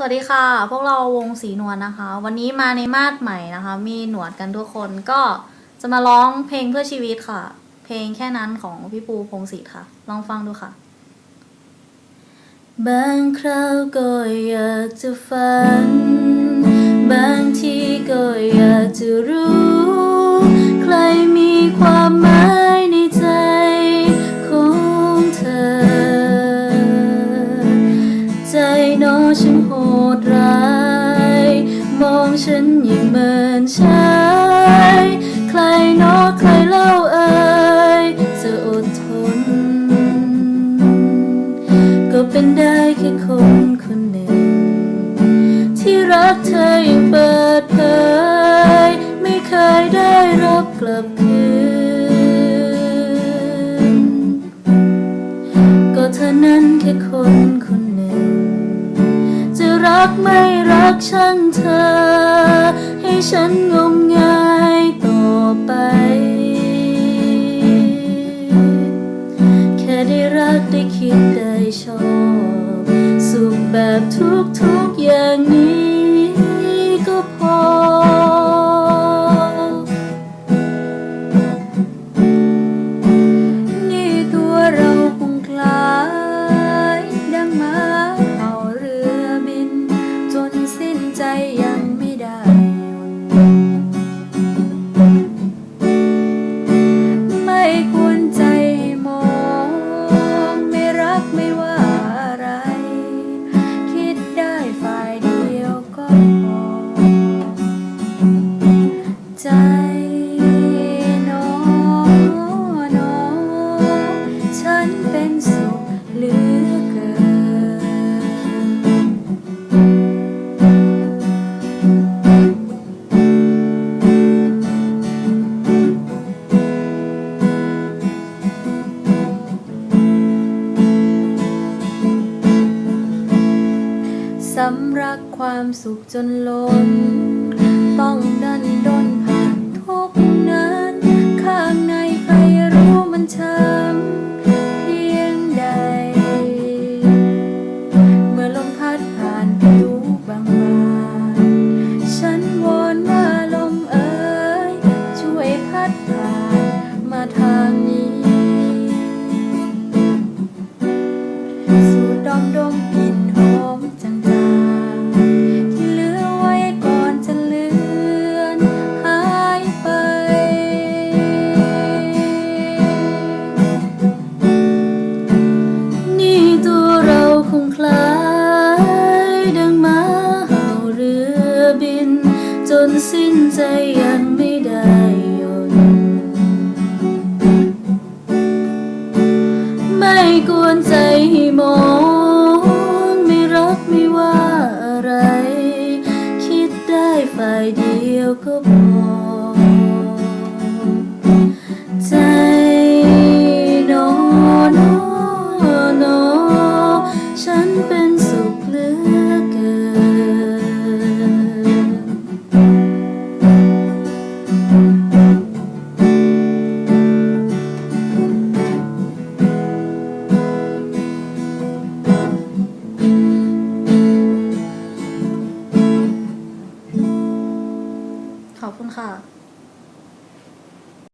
สวัสดีค่ะ พวกเราวงสีนวลนะคะ วันนี้มาในมาดใหม่นะคะ มีหนวดกันทุกคนก็จะมาร้องเพลงเพื่อชีวิตค่ะ เพลงแค่นั้นของพี่ปูพงศิษฐ์ค่ะ ลองฟังดูค่ะ บางคราวก็อยากจะฝัน บางทีก็อยากจะรู้ ดร้าย มองฉันยิ่งเหมือนชายใครน้ใครเล่าเอ่ยจะอดทน ก็เป็นได้แค่คนคนหนึ่ง ที่รักเธออย่างเปิดเผย ไม่เคยได้รับกลับคืน ก็เธอนั้นแค่คนคนหนึ่ง รักไม่รักช่างเธอ ให้ฉันงมงายต่อไป แค่ได้รักได้คิดได้ชอบ สุขแบบทุกๆอย่างนี้ นเป็นสุขเหลือเกิน สำรักความสุขจนล้น ต้องดันดนผ่านทุกนั้น ข้างในใครรู้มันช้ำ สิ้นใจยังไม่ได้หยุดไม่กวนใจให้มองไม่รักไม่ว่าอะไร คิดได้ฝ่ายเดียวก็พ ขอบคุณค่ะ